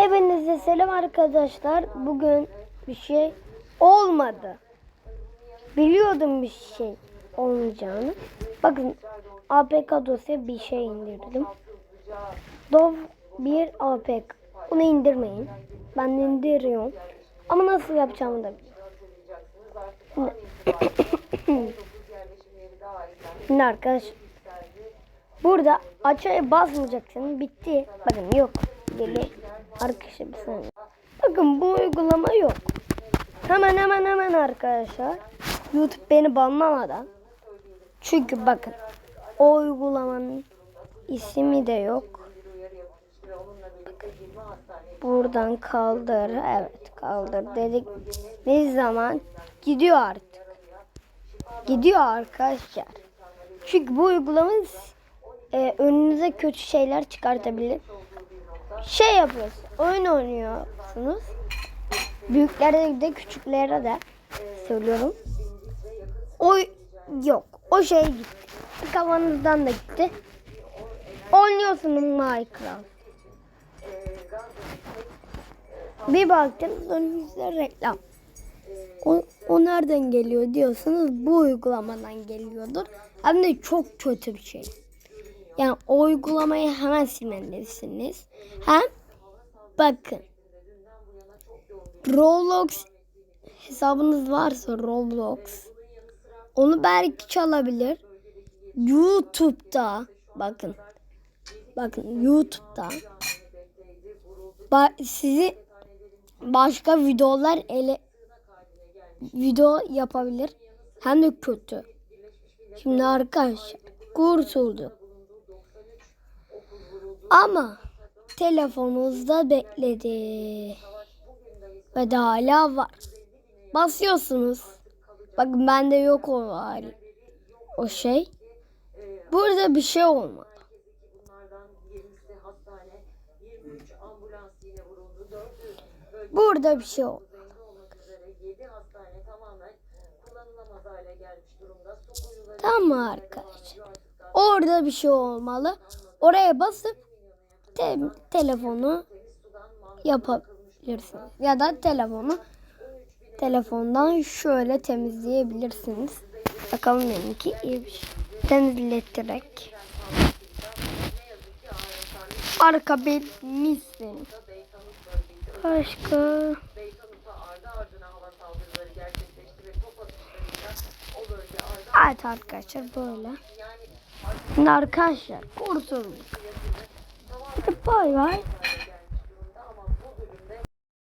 Hepinize selam arkadaşlar. Bugün bir şey olmadı. Biliyordum bir şey olmayacağını. Bakın APK dosya bir şey indirdim. Dov 1 APK. Bunu indirmeyin. Ben indiriyorum. Ama nasıl yapacağımı da bilmiyorum. Şimdi, arkadaş burada açaya basmayacaksın. Bitti. Bakın yok. Geli. Arkadaşlar. Bakın bu uygulama yok. Hemen hemen hemen arkadaşlar. YouTube beni banlamadan. Çünkü bakın o uygulamanın ismi de yok. Bakın. Buradan kaldır. Evet kaldır dedik. Ne zaman gidiyor artık. Gidiyor arkadaşlar. Çünkü bu uygulama e, önünüze kötü şeyler çıkartabilir. Şey yapıyorsunuz. Oyun oynuyorsunuz. Büyüklere de küçüklere de söylüyorum. O yok. O şey gitti. Kafanızdan da gitti. Oynuyorsunuz Minecraft. Bir baktınız önünüzde reklam. O, o nereden geliyor diyorsanız bu uygulamadan geliyordur. Hem de çok kötü bir şey. Yani o uygulamayı hemen silmelisiniz. Hem bakın Roblox hesabınız varsa Roblox onu belki çalabilir. YouTube'da bakın bakın YouTube'da ba- sizi başka videolar ele video yapabilir. Hem de kötü. Şimdi arkadaşlar kurtulduk. Ama telefonunuzda bekledi. Ve de hala var. Basıyorsunuz. Bakın bende yok o hali. O şey. Burada bir şey olmadı. Burada bir şey oldu. Tamam arkadaşlar? Orada bir şey olmalı. Oraya basıp te- telefonu yapabilirsiniz. Ya da telefonu telefondan şöyle temizleyebilirsiniz. Bakalım benimki iyi bir şey. Temizleterek. Arka bir misin? Başka. Evet arkadaşlar böyle. Şimdi arkadaşlar kurtulduk. Goodbye, right?